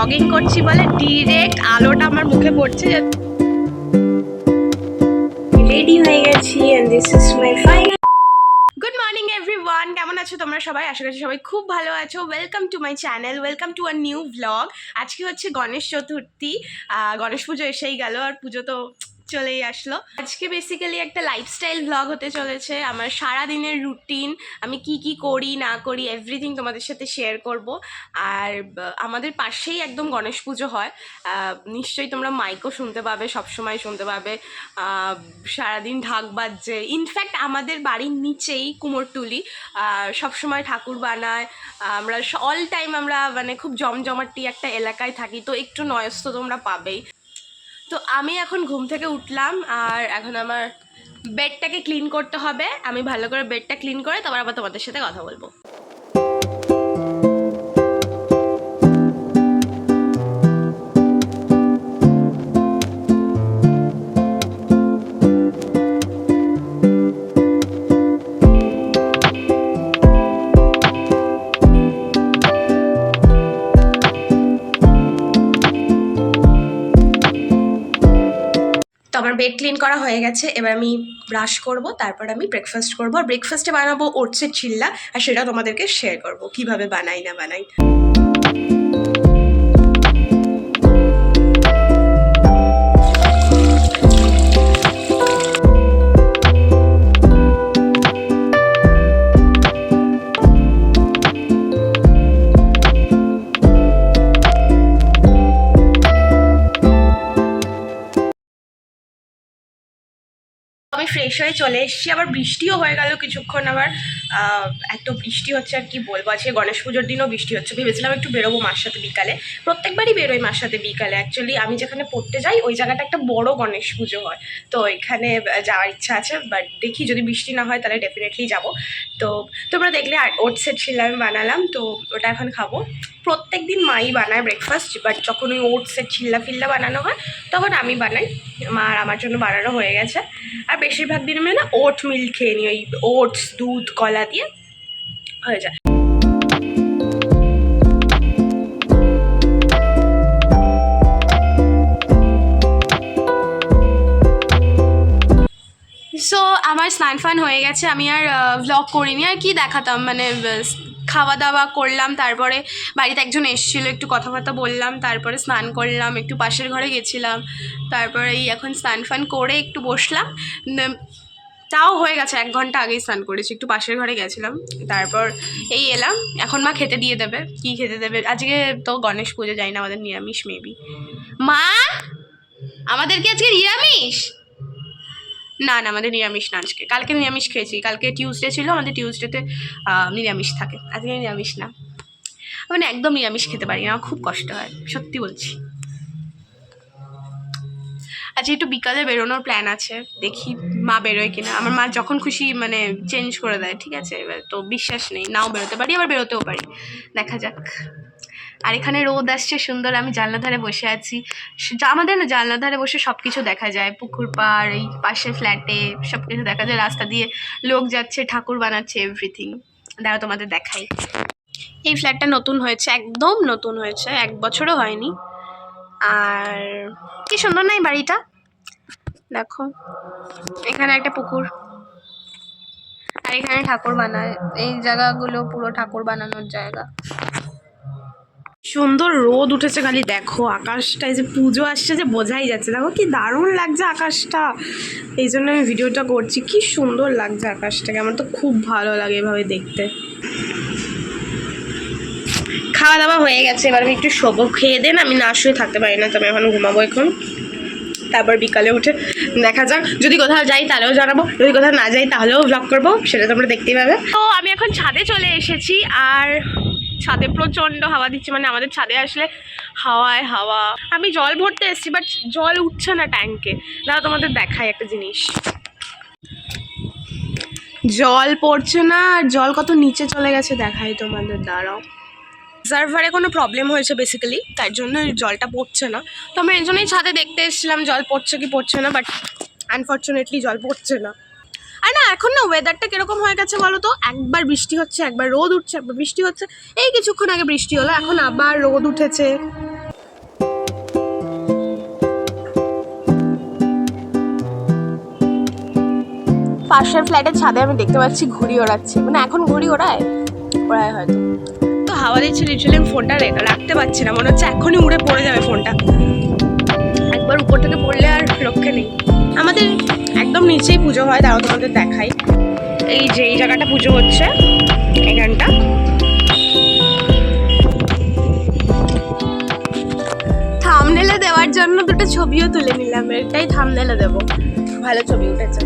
Blogging করছি বলে direct আলোটা আমার মুখে পড়ছে রেডি হয়ে গেছি and this is my final good morning everyone কেমন আছো তোমরা সবাই? আশা করছি সবাই খুব ভালো আছো। Welcome to my channel welcome to a new vlog আজকে হচ্ছে গণেশ চতুর্থী। আহ, গণেশ পুজো এসেই গেল আর পুজো তো চলেই আসলো। আজকে বেসিক্যালি একটা লাইফস্টাইল ভ্লগ হতে চলেছে। আমার সারা দিনের রুটিন আমি কি কি করি, না করি এভরিথিং তোমাদের সাথে শেয়ার করব। আর আমাদের পাশেই একদম গণেশ পুজো হয়। নিশ্চয়ই তোমরা মাইকও শুনতে পাবে, সবসময় শুনতে পাবে। সারাদিন ঢাক বাজছে। ইনফ্যাক্ট আমাদের বাড়ির নিচেই কুমোরটুলি সবসময় ঠাকুর বানায়। আমরা অল টাইম আমরা মানে খুব জমজমাটি একটা এলাকায় থাকি, তো একটু নয়স তো তোমরা পাবেই। তো আমি এখন ঘুম থেকে উঠলাম আর এখন আমার বেডটাকে ক্লিন করতে হবে। আমি ভালো করে বেডটা ক্লিন করে তারপর আবার তোমাদের সাথে কথা বলব। বেড ক্লিন করা হয়ে গেছে। এবার আমি ব্রাশ করব, তারপর আমি ব্রেকফাস্ট করব। আর ব্রেকফাস্টে বানাবো ওটসের চিল্লা আর সেটা তোমাদেরকে শেয়ার করব, কীভাবে বানাই না বানাই। আমি ফ্রেশ হয়ে চলে এসেছি। আবার বৃষ্টিও হয়ে গেল কিছুক্ষণ আবার। এত বৃষ্টি হচ্ছে আর কি বলব? আজকে গণেশ পুজোর দিনও বৃষ্টি হচ্ছে। ভেবেছিলাম একটু বেরোবো মার সাথে বিকালে। প্রত্যেকবারই বেরোই মার সাথে বিকালে। অ্যাকচুয়ালি আমি যেখানে পড়তে যাই, ওই জায়গাটা একটা বড় গণেশ পুজো হয়। তো এখানে যাওয়ার ইচ্ছা আছে বাট দেখি যদি বৃষ্টি না হয় তাহলে ডেফিনেটলি যাব। তো তোমরা দেখলে ওটসের ছিল আমি বানালাম। তো ওটা এখন খাব। প্রত্যেক দিন মাই বানায় ব্রেকফাস্ট বাট যখন ওই ওটসের চিল্লা ফিল্লা বানানো হয়, তখন আমি বানাই। মা আর আমার জন্য বানানো হয়ে গেছে। আর বেশিরভাগ দিন আমি না ওট মিল খেয়ে নিই, ওই ওটস দুধ, কলা দিয়ে হয়ে যায়। সো আমার স্নান ফান হয়ে গেছে, আমি আর ভ্লগ করিনি, আর কি দেখাতাম? মানে খাওয়া দাওয়া করলাম, তারপরে বাড়িতে একজন এসেছিল, একটু কথাবার্তা বললাম, তারপরে স্নান করলাম, একটু পাশের ঘরে গেছিলাম, তারপরে এই এখন স্নান ফান করে একটু বসলাম তাও হয়ে গেছে, এক ঘণ্টা আগেই স্নান করেছি, একটু পাশের ঘরে গেছিলাম, তারপর এই এলাম, এখন মা খেতে দিয়ে দেবে, কি খেতে দেবে, আজকে তো গণেশ পুজো যাই না আমাদের নিরামিষ মেবি মা, আমাদের কি আজকে নিরামিষ? না না, আমাদের নিরামিষ না, আজকে। কালকে নিরামিষ খেয়েছি। কালকে টিউসডে ছিল, আমাদের টিউসডেতে নিরামিষ থাকে। আজকে নিরামিষ না। মানে একদম নিরামিষ খেতে পারি না খুব কষ্ট হয়, সত্যি বলছি। আজকে একটু বিকালে বেরোনোর প্ল্যান আছে। দেখি মা বেরোয় কিনা। আমার মা যখন খুশি মানে চেঞ্জ করে দেয়, ঠিক আছে? এবার তো বিশ্বাস নেই, নাও বেরোতে পারি, আবার বেরোতেও পারি। দেখা যাক। আর এখানে রোদ আসছে, সুন্দর, আমি জানলা ধারে বসে আছি। আমাদের না জানলা ধারে বসে সব কিছু দেখা যায়। পুকুর পাড়, এই পাশে ফ্ল্যাটে সব কিছু দেখা যায়। রাস্তা দিয়ে লোক যাচ্ছে, ঠাকুর বানাচ্ছে এভরিথিং দাঁড়া তোমাদের দেখাই। এই ফ্ল্যাটটা নতুন হয়েছে, একদম নতুন হয়েছে, এক বছরও হয়নি। আর কি সুন্দর না এই বাড়িটা? দেখো, এখানে একটা পুকুর। আর এখানে ঠাকুর বানায়, এই জায়গাগুলো পুরো ঠাকুর বানানোর জায়গা। সুন্দর রোদ উঠেছে খালি দেখো আকাশটায় যে পুজো আসছে যে বোঝাই যাচ্ছে। দেখো কি দারুণ লাগছে আকাশটা। এই জন্য আমি ভিডিওটা করছি। কি সুন্দর লাগছে আকাশটাকে আমার তো খুব ভালো লাগে এভাবে দেখতে। খাওয়া দাওয়া হয়ে গেছে, এবার আমি একটু শোবো। খেয়ে দেন আমি না শুয়ে থাকতে পারি না, তো আমি এখন ঘুমাবো এখন। তারপর বিকালে উঠে দেখা যাক। যদি কোথাও যাই তাহলেও জানাব, যদি কোথাও না যাই তাহলেও ব্লগ করব, সেটা তোমরা দেখতেই পাবে। তো আমি এখন ছাদে চলে এসেছি, আর ছাদে প্রচণ্ড হাওয়া দিচ্ছে মানে আমাদের ছাদে আসলে হাওয়ায় হাওয়া। আমি জল ভরতে এসেছি বাট জল উঠছে না ট্যাঙ্কে দাদা তোমাদের দেখাই একটা জিনিস। জল পড়ছে না, আর জল কত নিচে চলে গেছে দেখাই তোমাদের, দাঁড়াও। সার্ভারে কোনো প্রবলেম হয়েছে বেসিক্যালি তার জন্য জলটা পড়ছে না। তো আমি এই জন্যই ছাদে দেখতে এসেছিলাম, জল পড়ছে কি পড়ছে না বাট আনফর্চুনেটলি জল পড়ছে না। আর না, এখন না ওয়েদারটা কীরকম হয়ে গেছে বলো তো? একবার বৃষ্টি হচ্ছে, একবার রোদ উঠছে, একবার বৃষ্টি হচ্ছে। এই কিছুক্ষণ আগে বৃষ্টি হলো, এখন আবার রোদ উঠেছে। পাশের ফ্ল্যাটের ছাদে আমি দেখতে পাচ্ছি ঘুড়ি ওড়াচ্ছে। মানে এখন ঘুড়ি ওড়ায়? ওড়ায় হয়তো। তো হাওয়া দিচ্ছে লিটারালি আমি ফোনটা রাখতে পারছি না। মনে হচ্ছে এখনই উড়ে পড়ে যাবে ফোনটা। একবার উপর থেকে পড়লে আর লক্ষ্যে নেই। আমাদের একদম নিচেই পুজো হয় তাও তোমাদের দেখাই। এই যে এই জায়গাটা পুজো হচ্ছে এখানটা। থামনেলে দেওয়ার জন্য দুটো ছবিও তুলে নিলাম এটাই থামনেলে দেবো। ভালো ছবি উঠেছে।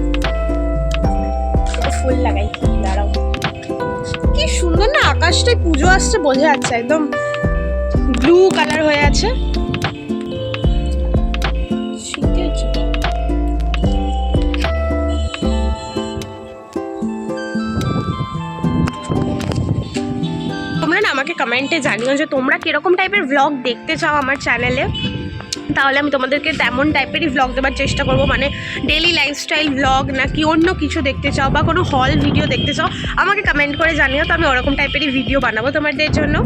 ফুল লাগাই দাঁড়াও। কি সুন্দর না আকাশটাই পুজো আসছে বোঝা যাচ্ছে একদম ব্লু কালার হয়ে আছে। আমাকে কমেন্টে জানিও যে তোমরা কীরকম টাইপের ভ্লগ দেখতে চাও আমার চ্যানেলে তাহলে আমি তোমাদেরকে তেমন টাইপেরই ভ্লগ দেওয়ার চেষ্টা করব মানে ডেলি লাইফস্টাইল ভ্লগ নাকি অন্য কিছু দেখতে চাও বা কোনো হল ভিডিও দেখতে চাও, আমাকে কমেন্ট করে জানিও তো আমি ওরকম টাইপেরই ভিডিও বানাবো তোমাদের জন্য।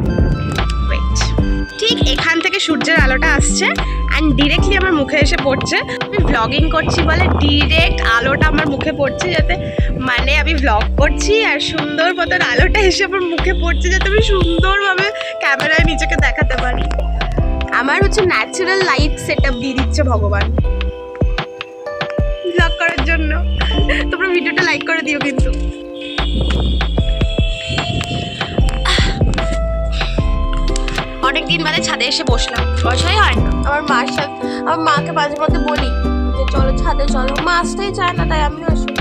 ঠিক এখান থেকে সূর্যের আলোটা আসছে অ্যান্ড ডিরেক্টলি আমার মুখে এসে পড়ছে। আমি ভ্লগিং করছি বলে ডিরেক্ট আলোটা আমার মুখে পড়ছে যাতে মানে আমি ভ্লগ করছি আর সুন্দর মতন আলোটা এসে আমার মুখে পড়ছে যাতে আমি সুন্দরভাবে ক্যামেরায় নিজেকে দেখাতে পারি। আমার হচ্ছে ন্যাচারাল লাইট সেট আপ দিয়ে দিচ্ছে ভগবান। ব্লগ করার জন্য। তোমরা ভিডিওটা লাইক করে দিও কিন্তু। অনেকদিন বাদে ছাদে এসে বসলাম। বসাই হয় না আমার মার সাথে আমার মাকে মাঝে মধ্যে বলি যে, চলো ছাদে চলো। মা আসতেই চায় না, তাই আমিও আসি।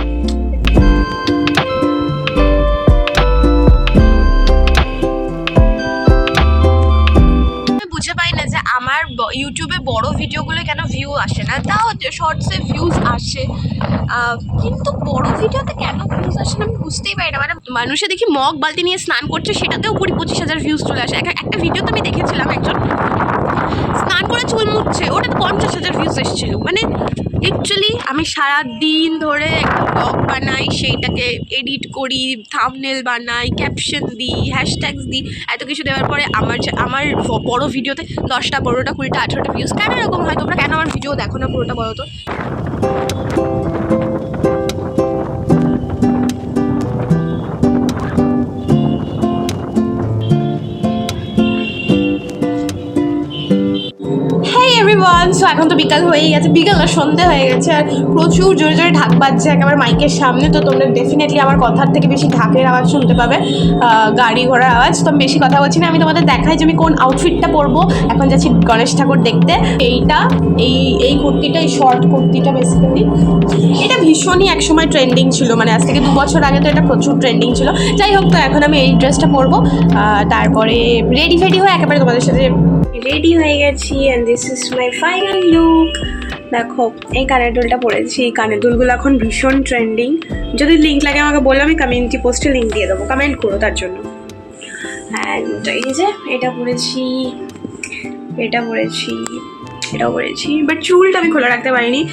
ইউটিউবে বড় ভিডিওগুলো কেন ভিউ আসে না? তা হচ্ছে শর্টসে ভিউজ আসে। কিন্তু বড় ভিডিওতে কেন ভিউজ আসে না আমি বুঝতেই পারি না। মানে মানুষে দেখি মগ বালতি নিয়ে স্নান করছে, সেটাতেও কুড়ি পঁচিশ হাজার ভিউজ চলে আসে। একটা ভিডিও তো আমি দেখেছিলাম একজন, স্নান করে চুল মুখছে ওটা তো পঞ্চাশ হাজার ভিউজ এসেছিল। মানে লিটারালি আমি সারা দিন ধরে একটা ব্লগ বানাই, সেইটাকে এডিট করি থামনেল বানাই ক্যাপশন দিই হ্যাশট্যাগস দিই, এত কিছু দেওয়ার পরে আমার আমার বড়ো বড় ভিডিওতে দশটা বড়োটা কুড়িটা, আঠেরোটা ভিউজ কেন এরকম হয়? তোমরা কেন আমার ভিডিও দেখো না পুরোটা বলো তো? এভরিওয়ান সো এখন তো বিকাল হয়েই গেছে। বিকাল না, সন্ধে হয়ে গেছে আর প্রচুর জোরে জোরে ঢাক বাজছে একেবারে মাইকের সামনে, তো তোমরা ডেফিনেটলি আমার কথার থেকে বেশি ঢাকের আওয়াজ শুনতে পাবে গাড়ি ঘোড়ার আওয়াজ। তো আমি বেশি কথা বলছি না, আমি তোমাদের দেখাই যে আমি কোন আউটফিটটা পরবো। এখন যাচ্ছি গণেশ ঠাকুর দেখতে। এইটা, এই এই কুর্তিটা, এই শর্ট কুর্তিটা বেসিক্যালি এটা ভীষণই একসময় ট্রেন্ডিং ছিল মানে আজ থেকে দু বছর আগে তো এটা প্রচুর ট্রেন্ডিং ছিল। যাই হোক, তো এখন আমি এই ড্রেসটা পরবো। তারপরে রেডি ফেডি হয়ে একেবারে তোমাদের সাথে রেডি হয়ে গেছি and this is my final look দেখো, এই কানের দুলটা পরেছি। এই কানের দুলগুলো এখন ভীষণ ট্রেন্ডিং যদি লিঙ্ক লাগে আমাকে বললে আমি কমিউনিটি পোস্টে লিঙ্ক দিয়ে দেবো। কমেন্ট করো তার জন্য। অ্যান্ড এই যে, এটা পরেছি। এটা পরেছি। এটাও পরেছি। বাট চুলটা আমি খোলা রাখতে পারিনি।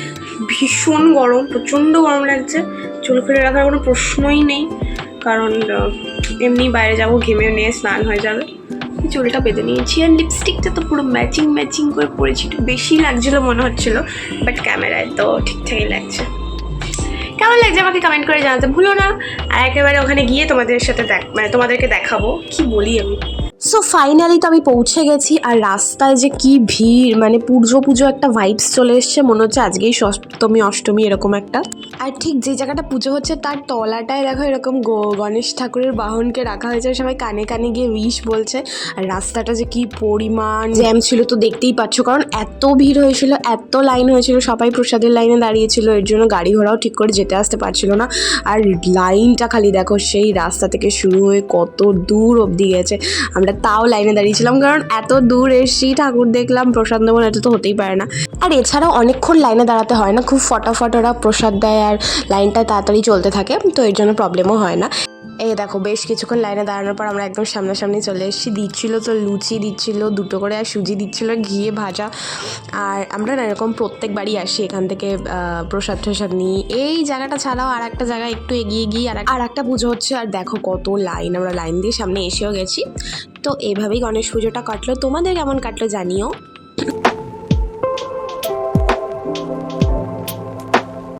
ভীষণ গরম, প্রচণ্ড গরম লাগছে। চুল খুলে রাখার কোনো প্রশ্নই নেই। কারণ এমনি বাইরে যাব, ঘেমে নিয়ে স্নান হয়ে যাবে। চুলটা বেঁধে নিয়েছি। আর লিপস্টিকটা পুরো ম্যাচিং ম্যাচিং করে পড়েছি। একটু বেশি লাগছিল মনে হচ্ছিল বাট ক্যামেরায় তো ঠিকঠাকই লাগছে। কেমন লাগছে আমাকে কমেন্ট করে জানাতে ভুলো না। আর একেবারে ওখানে গিয়ে তোমাদের সাথে দেখ মানে তোমাদেরকে দেখাবো। কি বলি আমি? সো ফাইনালি তো আমি পৌঁছে গেছি আর রাস্তায় যে কি ভিড় মানে পুজো পুজো একটা ভাইবস চলে এসছে মনে হচ্ছে আজকেই সপ্তমী অষ্টমী এরকম একটা। আর ঠিক যে জায়গাটা পুজো হচ্ছে তার তলাটায় দেখো এরকম গো- গণেশ ঠাকুরের বাহনকে রাখা হয়েছে সবাই কানে কানে গিয়ে উইশ বলছে। আর রাস্তাটা যে কি পরিমাণ জ্যাম ছিল তো দেখতেই পাচ্ছ কারণ এত ভিড় হয়েছিল এত লাইন হয়েছিল সবাই প্রসাদের লাইনে দাঁড়িয়েছিল এর জন্য গাড়ি ঘোড়াও ঠিক করে যেতে আসতে পারছিল না। আর লাইনটা খালি দেখো সেই রাস্তা থেকে শুরু হয়ে কত দূর অবধি গেছে। আমরা তাও লাইনে দাঁড়িয়েছিলাম, কারণ এত দূর এসেছি ঠাকুর দেখলাম, প্রসাদ নেব, এটা তো হতেই পারে না। আর এছাড়াও অনেকক্ষণ লাইনে দাঁড়াতে হয় না, খুব ফটাফট ওরা প্রসাদ দেয় আর লাইনটা তাড়াতাড়ি চলতে থাকে, তো এর জন্য প্রবলেমও হয় না। এই দেখো, বেশ কিছুক্ষণ লাইনে দাঁড়ানোর পর আমরা একদম সামনাসামনি চলে এসেছি। দিচ্ছিল তো লুচি, দিচ্ছিল দুটো করে আর সুজি, দিচ্ছিল ঘিয়ে ভাজা। আর আমরা না এরকম প্রত্যেকবারই আসি এখান থেকে প্রসাদ টসাদ নিই। এই জায়গাটা ছাড়াও আর একটা জায়গা একটু এগিয়ে গিয়ে আর আর একটা পুজো হচ্ছে। আর দেখো কত লাইন, আমরা লাইন দিয়ে সামনে এসেও গেছি। তো এভাবেই গণেশ পুজোটা কাটলো। তোমাদের কেমন কাটলো জানিও।